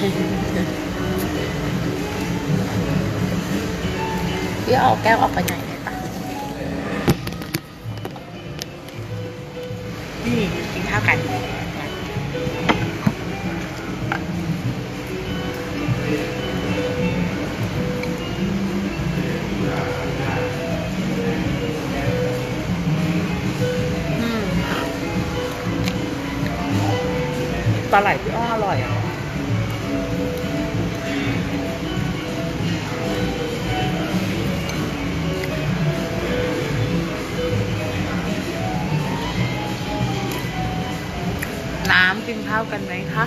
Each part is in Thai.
พี่เอาแก้วออกไปไหนได้ปะนี่กินข้าวกันอืมปลาไหลพี่อ้ออร่อยอะ ข้าวกันไหมคะ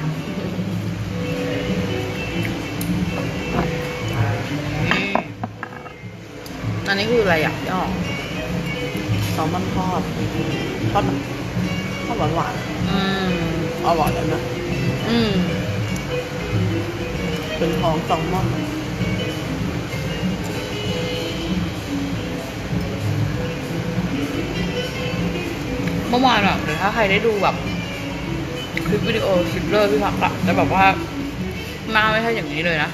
นี่อันนี้คืออะไรอะพี่อ้อแซลมอนทอดทอดมันทอดหวานหวานอืมๆอร่อยเลยนะอืมเป็นท้องแซลมอนเมื่อวานอะหรือถ้าใครได้ดูแบบค ลิปวิดีโอคลิปเลอร์พี่พักอะจะแบบว่าหน้าไม่ใช่อย่างนี้เลยนะ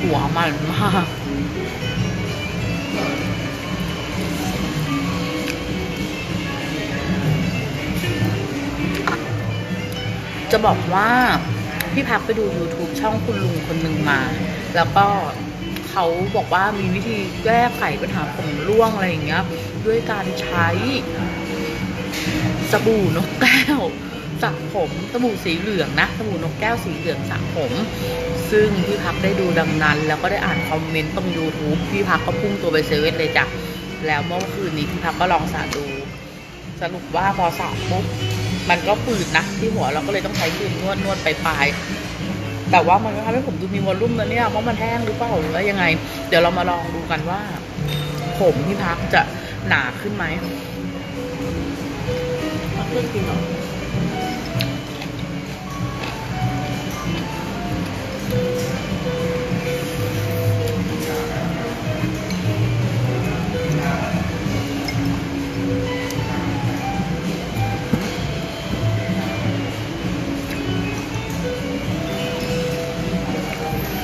หัวมันมากจะบอกว่าพี่พักไปดู YouTube ช่องคุณลุงคนหนึ่งมา แล้วก็เขาบอกว่ามีวิธีแก้ไขปัญหาผมร่วงอะไรอย่างเงี้ย ด้วยการใช้ สบู่นกแก้วสระผมสบู่สีเหลืองนะสบู่นกแก้วสีเหลืองสระผม ซึ่งพี่พักได้ดูดังนั้น แล้วก็ได้อ่านคอมเมนต์ตรง YouTube พี่พักก็พุ่งตัวไปเซเว่นเลยจ้ะแล้วเมื่อคืนนี้พี่พักก็ลองสระดู สรุปว่าพอสระปุ๊บมันก็ฝืดนะที่หัวเราก็เลยต้องใช้ครีมนวดนวดไปปลายแต่ว่ามันก็ทำให้ผมดูมีวอลลุ่มนะเนี่ยเพราะมันแห้งหรือเปล่าหรือว่ายังไง เดี๋ยวเรามาลองดูกันว่า ผมพี่พักจะหนาขึ้นไหม มันเลือกกินหรอ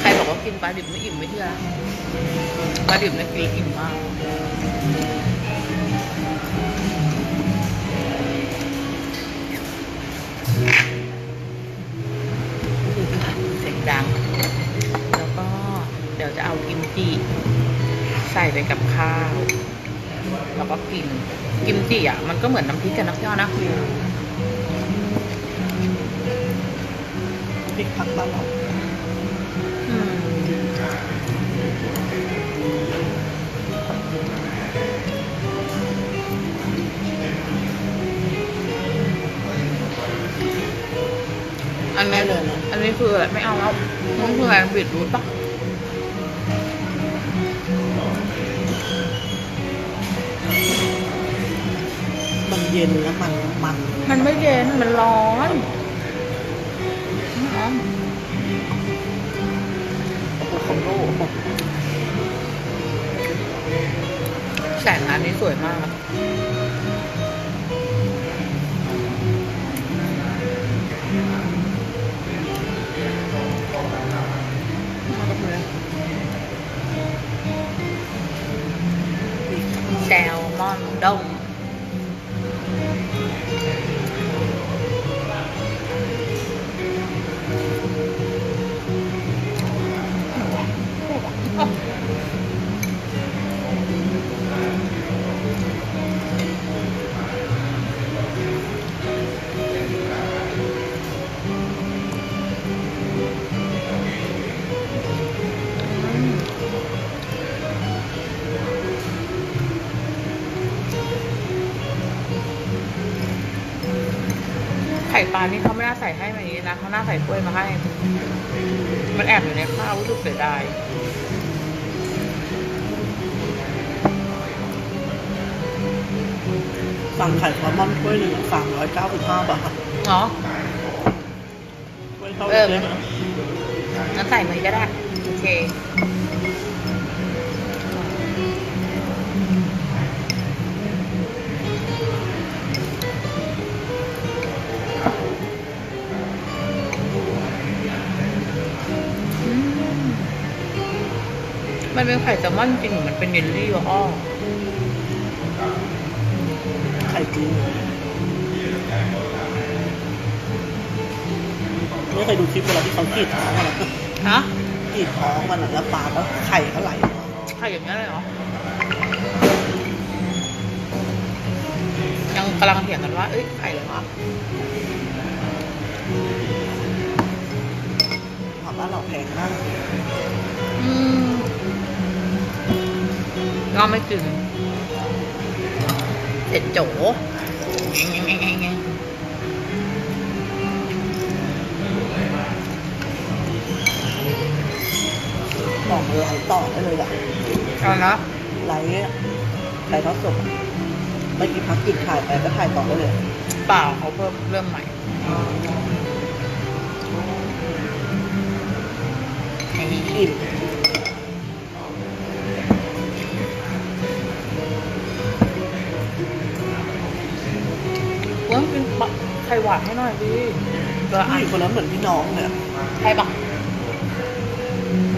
ใครบอกว่ากินปลาดิบไม่อิ่มไม่เชื่อปลาดิบเนี่ยกินอิ่มมาก เดี๋ยวจะเอากิมจิใส่ไปกับข้าวแล้วก็กินกิมจิอะ มันก็เหมือนน้ำพริกกันนักย่อนะพริกผักบ้านเราอืมอันนี้เลยอันนี้คืออะไรไม่เอาแล้วมันคืออะไรบิดรูทปะ ย็นแล้วมันมัน มันไม่เย็น มันร้อนร้อนโอ้โหคอมโบแสงอันนี้สวยมากแซลมอนดง ไข่ปลานี่เขาไม่น่าใส่ให้มาอย่างนี้นะเขาน่าใส่กล้วยมาให้ มันแอบอยู่ในข้าวรู้สึกเสียดายสั่งไข่แซลมอนถ้วยหนึ่งสามร้อยเก้าสิบห้าบาทเนาะถ้วยเท่าเออเล็กๆนะงั้นใส่มือก็ได้ โอเค มันเป็นไข่แซลมอนจริงหรือมันเป็นเยลลี่วะอ้อไข่จีนไม่เคยดูคลิปเวลาที่เขากรีดท้องมันอะฮะกรีดท้องมันอะแล้วปลาก็ไข่ก็ไหลออกมาไข่อย่างนี้ยเลยเหรอ ยังกำลังเถียงกันว่า เอ้ยไข่เหรอวะถามว่าเราแพงมาก อืม ก็ไม่กินเสร็จโจแงงแงงแงงแงงต่อมือไหลต่อได้เลยอะเอานะไหลไหลทอดสดอะเมื่อกี้พักกินถ่ายไปก็ถ่ายต่อได้เลย เปล่าเขาเพิ่มเริ่มใหม่ให้อิ่มเพิ่ม วานให้หน่อยดิเบอร์ผู้อัหนญิงคนนั้นเหมือนพี่น้องเนี่ยใช่ปะ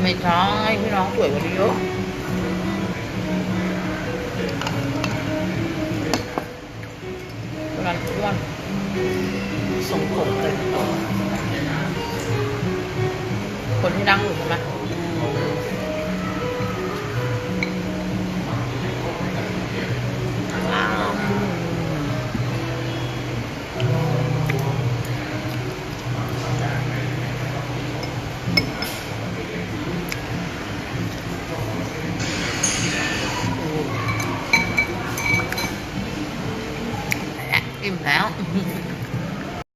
ไม่ใช่พี่น้องสวยกว่านี้เยอะคนนั้นอ้วนทรงผมเลยคนที่นั่งอยู่ใช่ไหม